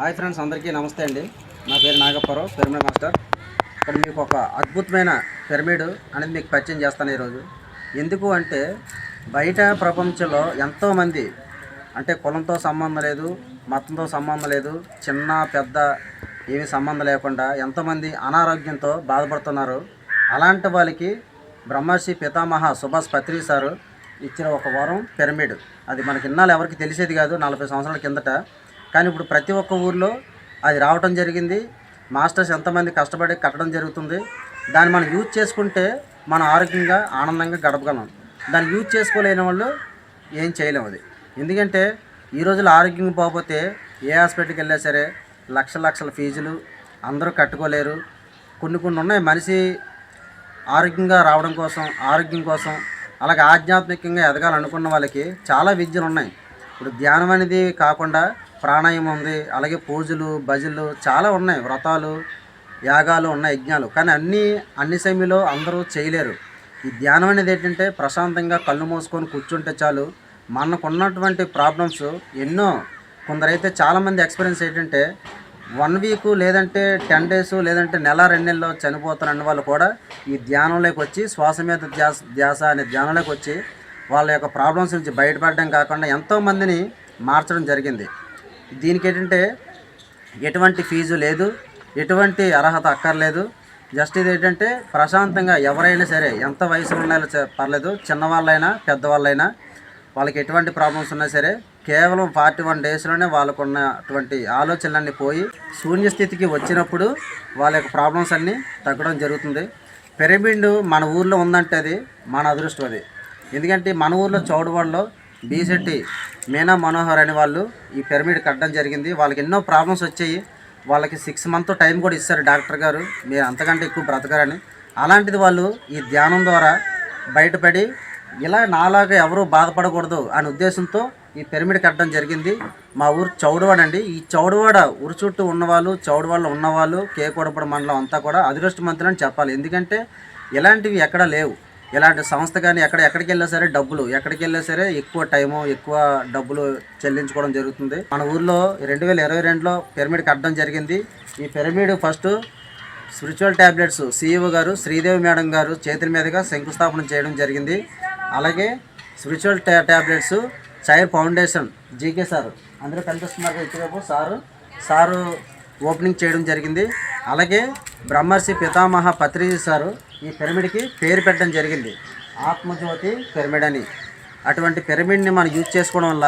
Hi friends అందరికీ నమస్తే అండి. నా పేరు నాగప్పారావు పిరమిడ్ మాస్టర్ ఇక్కడ మీకు ఒక అద్భుతమైన పిరమిడ్ అనేది మీకు పరిచయం చేస్తాను ఈరోజు. ఎందుకు అంటే బయట ప్రపంచంలో ఎంతోమంది అంటే కులంతో సంబంధం లేదు మతంతో సంబంధం లేదు చిన్న పెద్ద ఏమీ సంబంధం లేకుండా ఎంతోమంది అనారోగ్యంతో బాధపడుతున్నారు. అలాంటి వాళ్ళకి బ్రహ్మర్షి పితామహ సుభాష్ పత్రి సారు ఇచ్చిన ఒక వారం పిరమిడ్ అది మనకి ఇన్నాళ్ళు ఎవరికి తెలిసేది కాదు నలభై సంవత్సరాల కిందట. కానీ ఇప్పుడు ప్రతి ఒక్క ఊర్లో అది రావటం జరిగింది. మాస్టర్స్ ఎంతమంది కష్టపడి కట్టడం జరుగుతుంది. దాన్ని మనం యూజ్ చేసుకుంటే మనం ఆరోగ్యంగా ఆనందంగా గడపగలం. దాన్ని యూజ్ చేసుకోలేని వాళ్ళు ఏం చేయలేము అది. ఎందుకంటే ఈ రోజుల్లో ఆరోగ్యం పోకపోతే ఏ హాస్పిటల్కి వెళ్ళినా సరే లక్ష లక్షల ఫీజులు అందరూ కట్టుకోలేరు. కొన్ని కొన్ని ఉన్నాయి మనిషి ఆరోగ్యంగా రావడం కోసం ఆరోగ్యం కోసం అలాగే ఆధ్యాత్మికంగా ఎదగాలనుకున్న వాళ్ళకి చాలా విద్యలు ఉన్నాయి. ఇప్పుడు ధ్యానం అనేది కాకుండా ప్రాణాయామం ఉంది. అలాగే పూజలు భజనలు చాలా ఉన్నాయి. వ్రతాలు యాగాలు ఉన్నాయి యజ్ఞాలు. కానీ అన్నీ అన్ని సమయంలో అందరూ చేయలేరు. ఈ ధ్యానం అనేది ఏంటంటే ప్రశాంతంగా కళ్ళు మూసుకొని కూర్చుంటే చాలు. మనకున్నటువంటి ప్రాబ్లమ్స్ ఎన్నో. కొందరైతే చాలామంది ఎక్స్పీరియన్స్ ఏంటంటే వన్ వీక్ లేదంటే టెన్ డేస్ లేదంటే నెల రెండు నెలలో చనిపోతున్న వాళ్ళు కూడా ఈ ధ్యానంలోకి వచ్చి శ్వాస మీద ధ్యాస ధ్యాస అనే ధ్యానంలోకి వచ్చి వాళ్ళ యొక్క ప్రాబ్లమ్స్ నుంచి బయటపడడం కాకుండా ఎంతోమందిని మార్చడం జరిగింది. దీనికి ఏంటంటే ఎటువంటి ఫీజు లేదు ఎటువంటి అర్హత అక్కర్లేదు. జస్ట్ ఇది ఏంటంటే ప్రశాంతంగా ఎవరైనా సరే ఎంత వయసులో ఉన్నాయో పర్లేదు చిన్నవాళ్ళైనా పెద్దవాళ్ళైనా వాళ్ళకి ఎటువంటి ప్రాబ్లమ్స్ ఉన్నా సరే కేవలం ఫార్టీ వన్ డేస్లోనే వాళ్ళకు ఉన్నటువంటి ఆలోచనలన్నీ పోయి శూన్య స్థితికి వచ్చినప్పుడు వాళ్ళ యొక్క ప్రాబ్లమ్స్ అన్నీ తగ్గడం జరుగుతుంది. పిరమిడ్ మన ఊర్లో ఉందంటే అది మన అదృష్టం అది. ఎందుకంటే మన ఊర్లో చౌడవాడలో బీసెట్టి మీనా మనోహర్ అనే వాళ్ళు ఈ పిరమిడ్ కట్టడం జరిగింది. వాళ్ళకి ఎన్నో ప్రాబ్లమ్స్ వచ్చాయి. వాళ్ళకి సిక్స్ మంత్ టైం కూడా ఇస్తారు డాక్టర్ గారు. మీరు అంతకంటే ఎక్కువ బ్రతకరని. అలాంటిది వాళ్ళు ఈ ధ్యానం ద్వారా బయటపడి ఇలా నాలాగా ఎవరు బాధపడకూడదు అనే ఉద్దేశంతో ఈ పిరమిడ్ కట్టడం జరిగింది. మా ఊరు చౌడవాడ అండి. ఈ చౌడవాడ ఊరు చుట్టూ ఉన్నవాళ్ళు చౌడవాడలో ఉన్నవాళ్ళు కేకోడపడ మండలం అంతా కూడా అదృష్టవంతులు అని చెప్పాలి. ఎందుకంటే ఇలాంటివి ఎక్కడా లేవు. ఇలాంటి సంస్థ కానీ ఎక్కడ ఎక్కడికి వెళ్ళినా సరే డబ్బులు ఎక్కడికి వెళ్ళినా సరే ఎక్కువ టైము ఎక్కువ డబ్బులు చెల్లించుకోవడం జరుగుతుంది. మన ఊర్లో రెండు వేల ఇరవై రెండులో పిరమిడ్ కట్టడం జరిగింది. ఈ pyramid first spiritual tablets CEO గారు శ్రీదేవి మేడం గారు చేతుల మీదుగా శంకుస్థాపన చేయడం జరిగింది. అలాగే spiritual ట్యా tablets chair foundation G K sir. అందరూ కనిపిస్తున్నారు కదా సారు సారు ఓపెనింగ్ చేయడం జరిగింది. అలాగే బ్రహ్మర్షి పితామహ పత్రిజీ సారు ఈ పిరమిడ్కి పేరు పెట్టడం జరిగింది. ఆత్మజ్యోతి పిరమిడ్ అని. అటువంటి పిరమిడ్ని మనం యూజ్ చేసుకోవడం వల్ల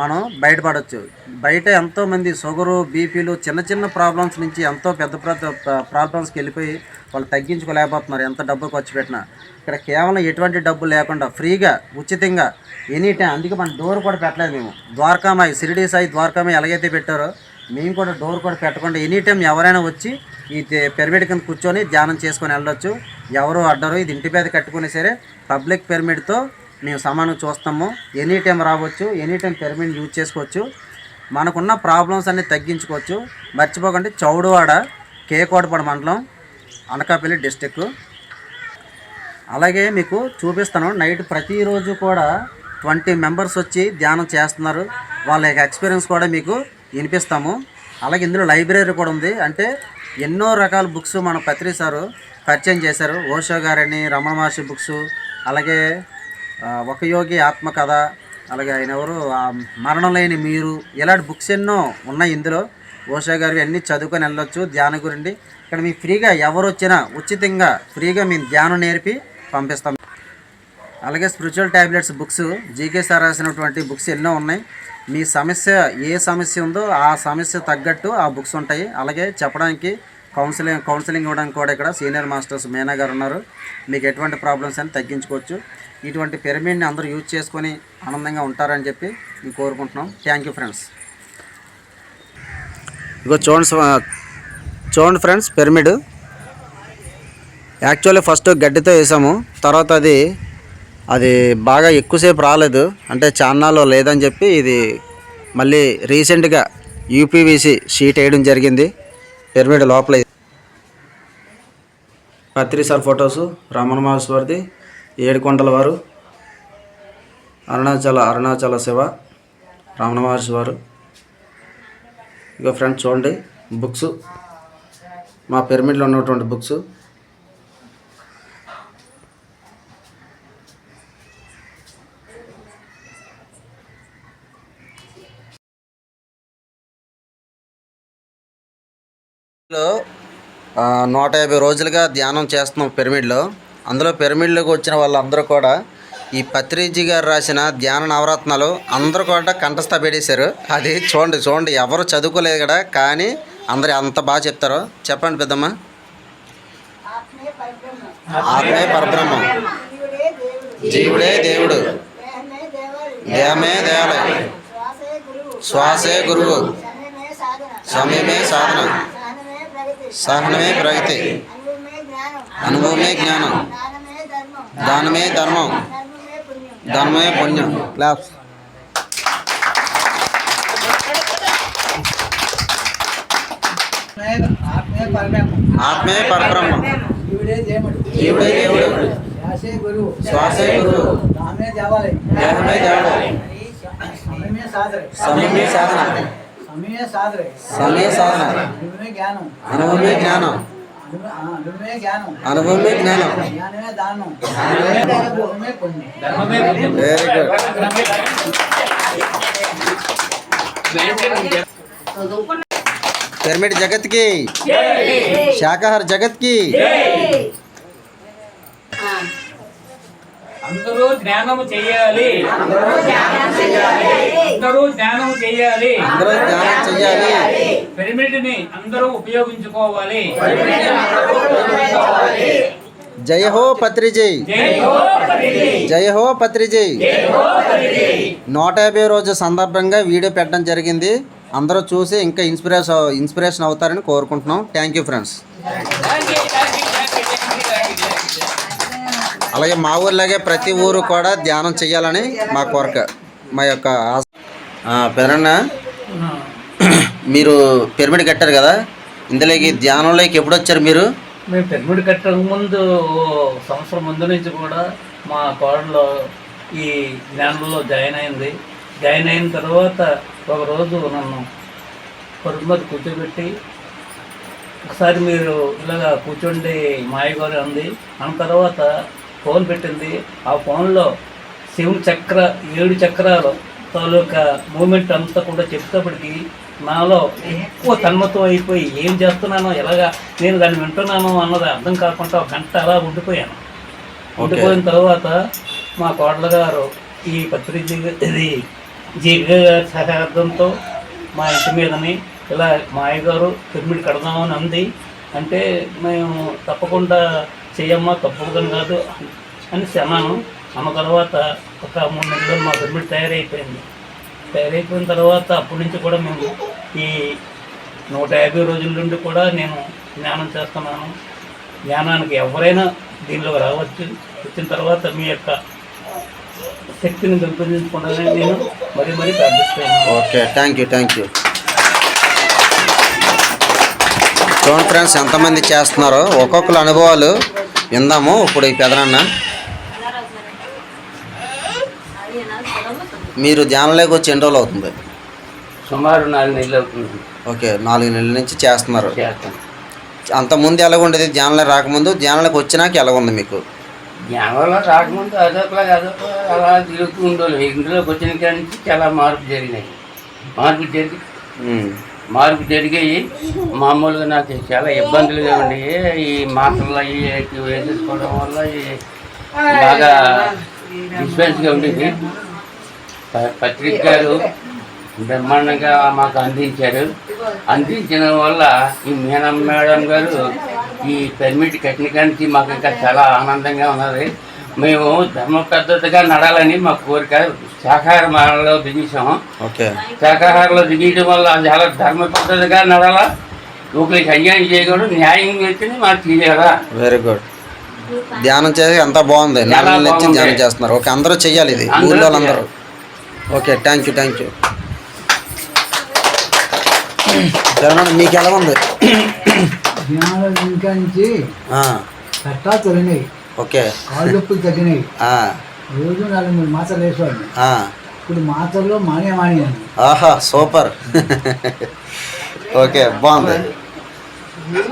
మనం బయటపడవచ్చు బయట ఎంతోమంది షుగరు బీపీలు చిన్న చిన్న ప్రాబ్లమ్స్ నుంచి ఎంతో పెద్ద పెద్ద ప్రాబ్లమ్స్కి వెళ్ళిపోయి వాళ్ళు తగ్గించుకోలేకపోతున్నారు ఎంత డబ్బు ఖర్చు పెట్టినా. ఇక్కడ కేవలం ఎటువంటి డబ్బు లేకుండా ఫ్రీగా ఉచితంగా ఎనీ టైం అందుకే మన డోర్ కూడా పెట్టలేదు మేము. ద్వారకామాయి షిరిడీ సాయి ద్వారకామాయి ఎలాగైతే పెట్టారో మేము కూడా డోర్ కూడా పెట్టకుండా ఎనీ టైం ఎవరైనా వచ్చి ఈ పిరమిడ్ కింద కూర్చొని ధ్యానం చేసుకొని వెళ్ళొచ్చు. ఎవరు అడ్డరు ఇది ఇంటి మీద కట్టుకుని సరే పబ్లిక్ పిరమిడ్తో మేము సమానం చూస్తాము. ఎనీ టైం రావచ్చు ఎనీ టైం పిరమిడ్ యూజ్ చేసుకోవచ్చు. మనకున్న ప్రాబ్లమ్స్ అన్నీ తగ్గించుకోవచ్చు. మర్చిపోకండి చౌడువాడ కేకోటపాడు మండలం అనకాపల్లి డిస్టిక్ అలాగే మీకు చూపిస్తాను నైట్ ప్రతిరోజు కూడా ట్వంటీ మెంబర్స్ వచ్చి ధ్యానం చేస్తున్నారు. వాళ్ళ యొక్క ఎక్స్పీరియన్స్ కూడా మీకు వినిపిస్తాము. అలాగే ఇందులో లైబ్రరీ కూడా ఉంది. అంటే ఎన్నో రకాల బుక్స్ మన పత్రి సారు పరిచయం చేశారు. ఓషో గారని రమణ మహర్షి బుక్స్ అలాగే ఒక యోగి ఆత్మకథ అలాగే ఆయన ఎవరు? మరణం లేని మీరు ఇలాంటి బుక్స్ ఎన్నో ఉన్నాయి ఇందులో. ఓషో గారు అన్నీ చదువుకొని వెళ్ళొచ్చు ధ్యానం గురించి. ఇక్కడ మీకు ఫ్రీగా ఎవరు వచ్చినా ఉచితంగా ఫ్రీగా మేము ధ్యానం నేర్పి పంపిస్తాం. అలాగే spiritual tablets books G K sir రాసినటువంటి బుక్స్ ఎన్నో ఉన్నాయి. మీ సమస్య ఏ సమస్య ఉందో ఆ సమస్య తగ్గట్టు ఆ బుక్స్ ఉంటాయి. అలాగే చెప్పడానికి కౌన్సిలింగ్ కౌన్సిలింగ్ ఇవ్వడానికి కూడా ఇక్కడ సీనియర్ మాస్టర్స్ మేనా గారు ఉన్నారు. మీకు ఎటువంటి ప్రాబ్లమ్స్ అని తగ్గించుకోవచ్చు. ఇటువంటి పిరమిడ్ని అందరూ యూజ్ చేసుకొని ఆనందంగా ఉంటారని చెప్పి మేము కోరుకుంటున్నాం. థ్యాంక్ యూ ఫ్రెండ్స్ ఇగో చూడండి చూడండి ఫ్రెండ్స్ పిరమిడ్. యాక్చువల్లీ ఫస్ట్ గడ్డితో వేసాము. తర్వాత అది అది బాగా ఎక్కువసేపు రాలేదు. అంటే చాన్నాలో లేదని చెప్పి ఇది మళ్ళీ రీసెంట్గా యూపీవీసీ షీట్ వేయడం జరిగింది. పిరమిడ్ లోపల పత్రి సార్ ఫొటోసు రమణ మహేశ్వరిది ఏడుకొండల వారు అరుణాచల అరుణాచల శివ రమణ మహర్షి వారు. ఇక ఫ్రెండ్స్ చూడండి బుక్స్. మా పిరమిడ్లో ఉన్నటువంటి బుక్స్లో, ఆ, నూట యాభై రోజులుగా ధ్యానం చేస్తున్నాం పిరమిడ్లో. అందులో పిరమిడ్లోకి వచ్చిన వాళ్ళందరూ కూడా ఈ పత్రిజీ గారు రాసిన ధ్యాన నవరత్నాలు అందరూ కూడా కంఠస్థ పెట్టేశారు అది చూడండి చూడండి ఎవరు చదువుకోలేదు కదా కానీ అందరు అంత బాగా చెప్తారో. చెప్పండి పెద్దమ్మ. ఆత్మే పరబ్రహ్మం. జీవుడే దేవుడు. దేహమే దేవాలయం. శ్వాసే గురువు. సమయమే సాధన. సహనమే ప్రగతి అనుభవమే జ్ఞానం దానమే ధర్మం ధర్మమే పుణ్యం క్లాప్స్ ఆత్మే పరబ్రహ్మం ఆత్మే పరబ్రహ్మం జీవుడే దేవుడు జీవుడే దేవుడు శ్వాసే గురువు శ్వాసే గురువు దామే దేవాలయం దేహమే దేవాలయం సమయమే సాధన సమయమే సాధన సమయమే సాధన సమయ సాధన అనుభవమే జ్ఞానం అనుభవమే జ్ఞానం అనుభ- ఆ, అనుభవమే జ్ఞానం అనుభవమే జ్ఞానం జ్ఞానమే దానం ధర్మమే పుణ్యం వెరీ గుడ్ పిరమిడ్ జగత్కి శాకాహార జగత్కి అందరూ జ్ఞానము చేయాలి. అందరూ జ్ఞానము చేయాలి. అందరూ ధ్యానం చెయ్యాలి పిరమిడ్ని అందరూ ఉపయోగించుకోవాలి. జయ హో పత్రిజీ జై హో పరిధి. జయ హో పత్రిజీ. జై హో పరిధి. నూట యాభై రోజు సందర్భంగా వీడియో పెట్టడం జరిగింది. అందరూ చూసి ఇంకా ఇన్స్పిరేషన్ ఇన్స్పిరేషన్ అవుతారని కోరుకుంటున్నాం. థ్యాంక్ యూ ఫ్రెండ్స్ అలాగే మా ఊర్లాగే ప్రతి ఊరు కూడా ధ్యానం చేయాలని మా కోరిక మా యొక్క ఆశ. మీరు పిరమిడ్ కట్టారు కదా ఇందులోకి ధ్యానంలోకి ఎప్పుడు వచ్చారు మీరు? మేము పిరమిడ్ కట్టక ముందు సంవత్సరం ముందు నుంచి కూడా మా కోడలో ఈ జ్ఞానంలో జాయిన్ అయింది. జాయిన్ అయిన తర్వాత ఒకరోజు నన్ను పరుపు కూర్చోబెట్టి ఒకసారి మీరు ఇలాగా కూర్చోండి మాయగారు అంది. అన్న తర్వాత ఫోన్ పెట్టింది. ఆ ఫోన్లో శివుని చక్ర ఏడు చక్రాలు తాలూకా మూమెంట్ అంతా కూడా చెప్తేప్పటికి నాలో ఎక్కువ తన్మతం అయిపోయి ఏం చేస్తున్నానో ఎలాగా నేను దాన్ని వింటున్నాను అన్నది అర్థం కాకుండా ఒక గంట అలా ఉండిపోయాను. ఉండిపోయిన తర్వాత మా కోడలు గారు ఈ పత్రిక ఇది జీవిక సహార్థంతో మా ఇంటి మీదని ఇలా మా అయ్యగారు పిరమిడ్ కడదామని అంది. అంటే మేము తప్పకుండా చెయ్యమ్మా తప్పకుండా కాదు అని అన్నాను అన్న తర్వాత ఒక మూడు నెలలు మా పిరమిడ్ తయారైపోయింది. తయారైపోయిన తర్వాత అప్పటి నుంచి కూడా మేము ఈ నూట యాభై రోజుల నుండి కూడా నేను జ్ఞానం చేస్తున్నాను. జ్ఞానానికి ఎవరైనా దీనిలో రావచ్చు. వచ్చిన తర్వాత మీ యొక్క శక్తిని పెంపొందించుకుంటానని నేను మరీ మరీ ప్రార్థిస్తాను okay thank you thank you చూడండి ఫ్రెండ్స్ ఎంతమంది చేస్తున్నారో ఒక్కొక్కరు అనుభవాలు. విందాము ఇప్పుడు ఈ పెదనాన్న మీరు ధ్యానంలోకి వచ్చి ఎన్ని రోజులు అవుతుంది? సుమారు నాలుగు నెలలు అవుతుంది. ఓకే నాలుగు నెలల నుంచి చేస్తున్నారు. చేస్తాను అంత ముందు ఎలాగ ఉండేది? ధ్యానంలో రాకముందు ధ్యానంలోకి వచ్చినాక ఎలాగ ఉంది మీకు? జ్ఞానంలో రాకముందు అదొకలాగా అదొక అలా తిరుగుతూ ఉండేవాళ్ళు. ఇందులోకి వచ్చిన కాడి నుంచి చాలా మార్పు జరిగినాయి. మార్పు జరిగి. మార్పు జరిగాయి మామూలుగా నాకు చాలా ఇబ్బందులుగా ఉన్నాయి ఈ మాటలు అవి వేసేసుకోవడం వల్ల బాగా డిస్పెన్స్గా ఉండేది. ప- పత్రిక గారు బ్రహ్మాండంగా మాకు అందించారు. అందించిన వల్ల ఈ మీనం మేడం గారు ఈ పెర్మిట్ కానీ మాకు ఇంకా చాలా ఆనందంగా ఉన్నది. మేము ధర్మ పద్ధతిగా నడాలని మా కోరిక. శాఖాహార మాలలో దిగేసాము ఓకే. శాఖాహారంలో దిగేయడం వల్ల చాలా ధర్మ పద్ధతిగా నడాలా? ఒకరికి అన్యాయం చేయకూడదు న్యాయం చేస్తేనే మాకు చేయాలా వెరీ గుడ్ ధ్యానం చేసి అంతా బాగుంది? నెల నుంచి. ధ్యానం చేస్తున్నారు. ఓకే అందరూ చెయ్యాలి ఇది. అందరూ ఊళ్ళో వాళ్ళందరూ okay thank you thank you జరగండి మీకు ఎలా ఉంది? ఇంకా నుంచి చట్టాలు తొలినాయి ఓకే. కాళ్ళు నొప్పులు తగ్గినాయి రోజు నాలుగు మూడు మాత్రలు వేసేవాడిని. ఇప్పుడు మాత్రలో మానే మానేయాలి ఆహా సూపర్. ఓకే బాగుంది.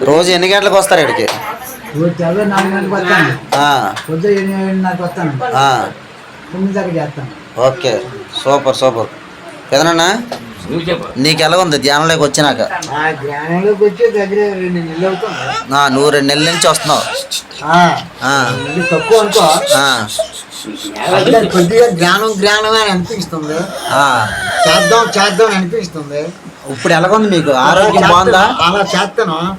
రోజు ఎన్ని గంటలకు వస్తారు ఇక్కడికి? రోజు తెల్ల నాలుగు గంటలకు వస్తాను. పొద్దు ఎనిమిదిన్నరకు వస్తాను. ఆ, తొమ్మిది దాకా చేస్తాను. Okay super super. పెదనన్నా నీకు ఎలా ఉంది ధ్యానంలోకి వచ్చినాక. ఆ ధ్యానంలోకి వచ్చి దగ్గర రెండు నెలలు అవుతుంది. ఆ, నువ్వు రెండు నెలల నుంచి వస్తున్నావు. ఆ, ఆ, ఇది తక్కువ అనుకో. కొద్దిగా జ్ఞానం జ్ఞానం అని అనిపిస్తుంది. ఆ. చేద్దాం చేద్దాం అని అనిపిస్తుంది. ఇప్పుడు ఎలాగుంది మీకు? ఆరోగ్యం బాగుందా? అలా చేస్తాను.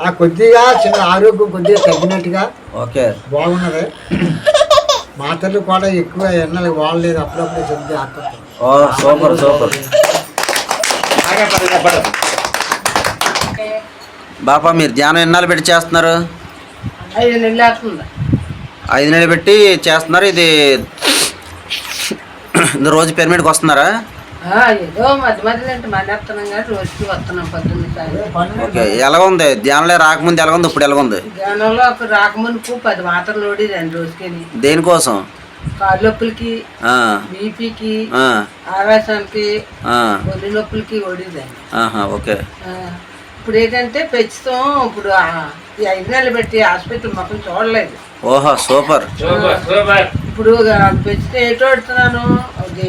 ఆ, కొద్దిగా చిన్న ఆరోగ్యం కొద్దిగా తగ్గినట్టుగా ఓకే. బాగున్నది. మాత్రలు కూడా ఎక్కువ ఎన్నెలు వాడలేదు అప్పుడప్పుడు కొద్దిగా ఆడుతుంది ఓ సూపర్ సూపర్. బాపా మీరు ధ్యానం ఎన్నాళ్ళు పెట్టి చేస్తున్నారు? ఐదు నెలలు అవుతుంది. ఐదు నెలలు పెట్టి చేస్తున్నారు ఇది రోజు పిరమిడ్కి వస్తున్నారా? ఓకే ఎలా ఉంది ధ్యానంలో రాకముందు ఎలా ఉంది ఇప్పుడు ఎలా ఉంది ధ్యానంలో రాకమునుపు పది మాత్రలు రెండు రోజుకి దేనికోసం? కాళ్ళు నొప్పులకి ఆ, బీపీకి ఆ, ఆవేశానికి ఆ, ఒళ్ళు నొప్పులకి ఓడిదండి. ఆహా, ఓకే. ఇప్పుడు ఏంటంటే పెంచుతాం ఇప్పుడు ఆ, ఈ ఐదు నెలలు పెట్టి హాస్పిటల్ మొత్తం చూడలేదు. ఓహో సూపర్. ఇప్పుడు పెంచితే ఏటో ఓడుతున్నాను? అది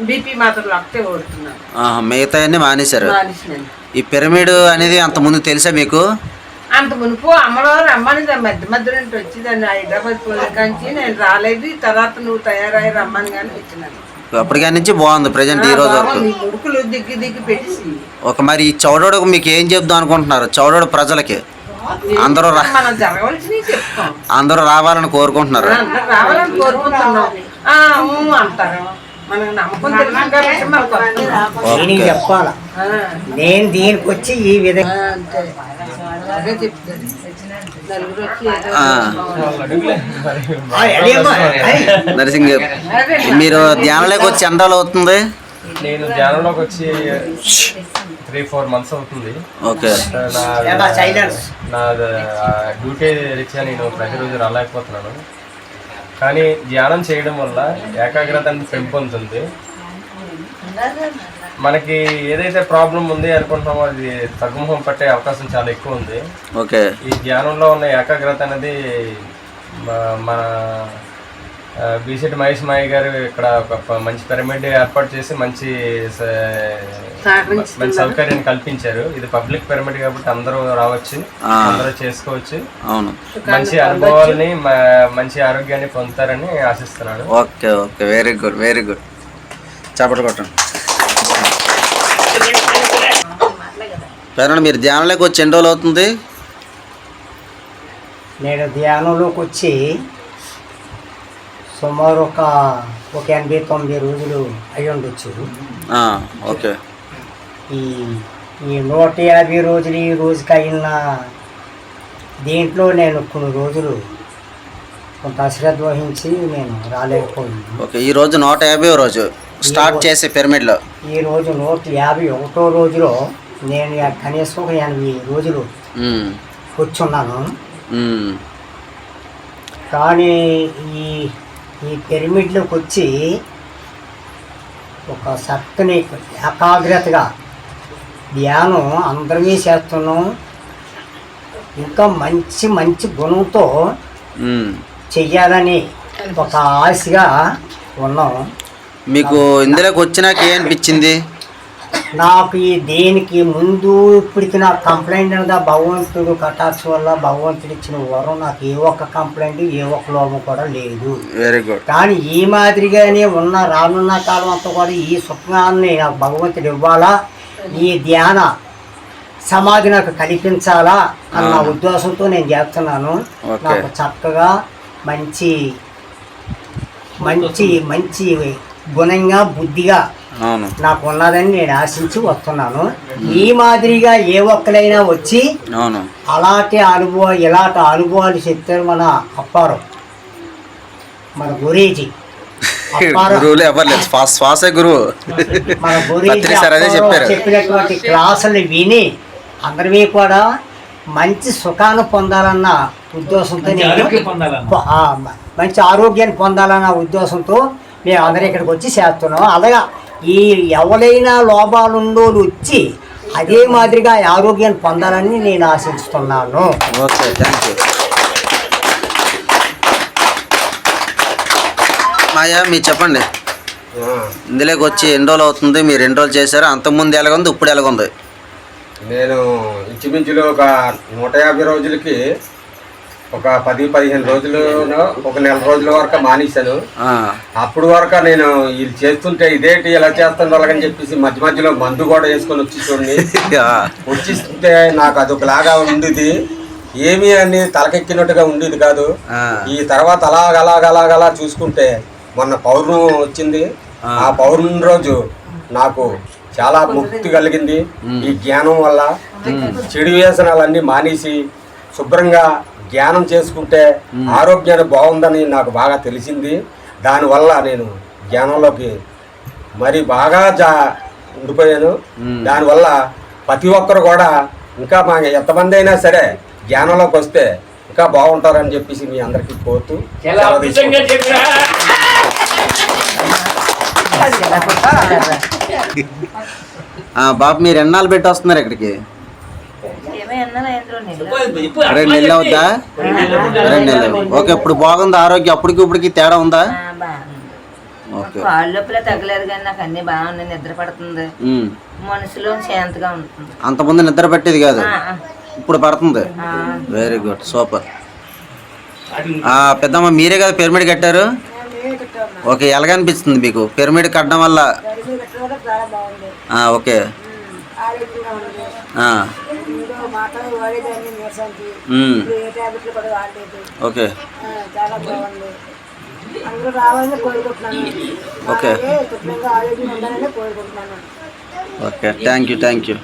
బీపీ మాత్రలు ఒకటే ఓడుతున్నాను. ఆహా, మిగతా అన్ని మానేశారు. మానేసినాను. ఈ పిరమిడ్ అనేది అంత ముందు తెలుసా మీకు? అంత మునుపు అమ్మలో రమ్మని మధ్య మధ్య నుండి వచ్చిందండి హైదరాబాద్ పోయిన కాంచి నేను రాలేదు. తర్వాత నువ్వు తయారై రమ్మని కానీ వచ్చినాను. అప్పటికా నుంచి బాగుంది ప్రజెంట్ ఈ రోజు వరకు. ముడుకులు దిగ్గి దిగ్గి పెట్టేసి ఒక మరి ఈ చౌడోడకు మీకు ఏం చెప్దాం అనుకుంటున్నారు? చౌడోడు ప్రజలకి. అందరూ రా మనం జరగవలసినవి చెప్తాం. అందరూ రావాలని కోరుకుంటున్నారు. రావాలని కోరుకుంటున్నాం. అంటారు. నమ్మకం. దీనికి చెప్పాలా? నేను దీనికి వచ్చి ఈ విధంగా. నరసింగ్ మీరు ధ్యానంలోకి వచ్చి ఎన్ని రోజులు అవుతుంది? నేను ధ్యానంలోకి వచ్చి త్రీ ఫోర్ మంత్స్ అవుతుంది. ఓకే. నా నా డ్యూటీ రీత్యా నేను ప్రతిరోజు రాలేకపోతున్నాను. కానీ ధ్యానం చేయడం వల్ల ఏకాగ్రత అనేది పెంపొందుతుంది. మనకి ఏదైతే ప్రాబ్లం ఉంది అనుకుంటున్నామో అది తగ్గుముఖం పట్టే అవకాశం చాలా ఎక్కువ ఉంది. ఓకే. ఈ ధ్యానంలో ఉన్న ఏకాగ్రత అనేది మన బీసెట్ మహేష్ మాయ గారు ఇక్కడ ఒక మంచి పిరమిడ్ ఏర్పాటు చేసి మంచి. మంచి సౌకర్యాన్ని కల్పించారు. ఇది పబ్లిక్ పిరమిడ్ కాబట్టి అందరూ రావచ్చు. అందరూ చేసుకోవచ్చు. అవును. మంచి అనుభవాలని మంచి ఆరోగ్యాన్ని పొందుతారని ఆశిస్తున్నాను. Okay okay. Very good very good చప్పట్లు కొట్టండి. పేరండి మీరు ధ్యానంలోకి వచ్చి ఎన్ని రోజులు అవుతుంది? నేను ధ్యానంలోకి వచ్చి సుమారు ఒక ఒక ఎనభై తొంభై రోజులు అయి ఉండొచ్చు. ఓకే. ఈ ఈ నూట యాభై రోజులు ఈ రోజుకి అయిన దీంట్లో నేను కొన్ని రోజులు కొంత అశ్రద్ధ వహించి నేను రాలేకపోయింది ఓకే ఈ రోజు నూట యాభై రోజు స్టార్ట్ చేసే పిరమిడ్లో. ఈ రోజు నూట యాభై ఒకటో రోజులో నేను కనీసం ఒక ఎనభై రోజులు కూర్చున్నాను. కానీ ఈ ఈ పిరమిడ్లోకి వచ్చి ఒక చక్కని ఏకాగ్రతగా ధ్యానం అందరమే చేస్తున్నాం. ఇంకా మంచి మంచి గుణంతో. చెయ్యాలని ఒక ఆశగా ఉన్నాం. మీకు ఇందులోకి వచ్చినాక ఏం అనిపించింది? నాకు ఈ దేనికి ముందు ఇప్పటికి నాకు కంప్లైంట్ అనగా భగవంతుడు కటాక్ష వల్ల భగవంతుడు ఇచ్చిన వరం నాకు ఏ ఒక్క కంప్లైంట్ ఏ ఒక్క లోపం కూడా లేదు. వెరీ గుడ్ కానీ ఈ మాదిరిగానే ఉన్న రానున్న కాలం అంతా కూడా ఈ సుఖాన్ని నాకు భగవంతుడు ఇవ్వాలా? ఈ ధ్యాన సమాధి నాకు కల్పించాలా? అన్న. ఉద్దేశంతో నేను చేస్తున్నాను. నాకు చక్కగా మంచి మంచి మంచి గుణంగా బుద్ధిగా నాకు ఉన్నదని నేను ఆశించి వస్తున్నాను. ఈ మాదిరిగా ఏ ఒక్కరైనా వచ్చి అలాంటి అనుభవం ఇలాంటి అనుభవాలు చెప్తారు మన అప్పారం మన గురేజీ. అప్పారం గురువులు ఎవరు లేదు శ్వాస శ్వాసే గురువు. మన గురేజీ పత్రి సార్ అదే అప్పారావు చెప్పారు. చెప్పినటువంటి క్లాసులు విని అందరినీ కూడా మంచి సుఖాన్ని పొందాలన్న ఉద్దేశంతో మంచి ఆరోగ్యాన్ని పొందాలన్న ఉద్దేశంతో మేము అందరం ఇక్కడికి వచ్చి చేస్తున్నాం. అలాగా ఈ ఎవరైనా లోపాలుండోలు వచ్చి అదే మాదిరిగా ఆరోగ్యాన్ని పొందాలని నేను ఆశిస్తున్నాను. Okay thank you. మాయా మీరు చెప్పండి. ఇందులోకి వచ్చి ఎన్ని రోజులు అవుతుంది? మీరు ఎన్ని రోజులు చేశారు? అంతకుముందు ఎలాగుంది? ఇప్పుడు ఎలాగుంది? నేను ఇంచుమించులో ఒక నూట యాభై రోజులకి ఒక పది పదిహేను రోజులు ఒక నెల రోజుల వరకు మానేశాను. అప్పుడు వరకు నేను వీళ్ళు చేస్తుంటే ఇదేంటి ఇలా చేస్తాను వాళ్ళకని చెప్పేసి మధ్య మధ్యలో మందు కూడా వేసుకొని వచ్చి చూడండి. ఆ, వచ్చిస్తుంటే నాకు అదొకలాగా ఉండేది. ఏమీ అని తలకెక్కినట్టుగా ఉండేది కాదు. ఆ, ఈ తర్వాత అలాగ అలాగ అలాగ అలా చూసుకుంటే మొన్న పౌర్ణం వచ్చింది. ఆ. పౌర్ణమి రోజు నాకు చాలా ముక్తి కలిగింది. ఈ జ్ఞానం వల్ల చెడు వ్యసనాలన్నీ మానేసి శుభ్రంగా జ్ఞానం చేసుకుంటే ఆరోగ్యాన్ని బాగుందని నాకు బాగా తెలిసింది. దానివల్ల నేను జ్ఞానంలోకి మరి బాగా జా ఉండిపోయాను. దానివల్ల ప్రతి ఒక్కరు కూడా ఇంకా మా ఎంతమంది అయినా సరే జ్ఞానంలోకి వస్తే ఇంకా బాగుంటారని చెప్పేసి మీ అందరికీ కోరుతూ బాబు మీరు ఎన్నాళ్ళు పెట్టి వస్తున్నారు ఇక్కడికి? రెండు నెలలు అవుద్దా? రెండు నెలలు ఓకే ఇప్పుడు బాగుంది ఆరోగ్యం? అప్పటికి ఇప్పటికి తేడా ఉందా? ఓకే. కాళ్ళు నొప్పులే తగ్గలేదు కానీ నాకు అన్ని బాగున్నాయి నిద్ర పడుతుంది. మనసులో శాంతిగా ఉంటుంది. అంతకుముందు నిద్ర పట్టేది కాదు. ఇప్పుడు పడుతుంది. ఆ. వెరీ గుడ్ సూపర్ ఆ, పెద్దమ్మ మీరే కదా పిరమిడ్ కట్టారు? ఓకే ఎలాగ అనిపిస్తుంది మీకు? పిరమిడ్ కట్టడం వల్ల? ఆ, ఓకే ఆ. ఉమ్. ఓకే. చాలా బాగుంది. అందరూ రావాలని కోరుకుంటున్నాను ఓకే. శుభ్రంగా ఆరోగ్యం ఉండాలని కోరుకుంటున్నాను okay. Thank you thank you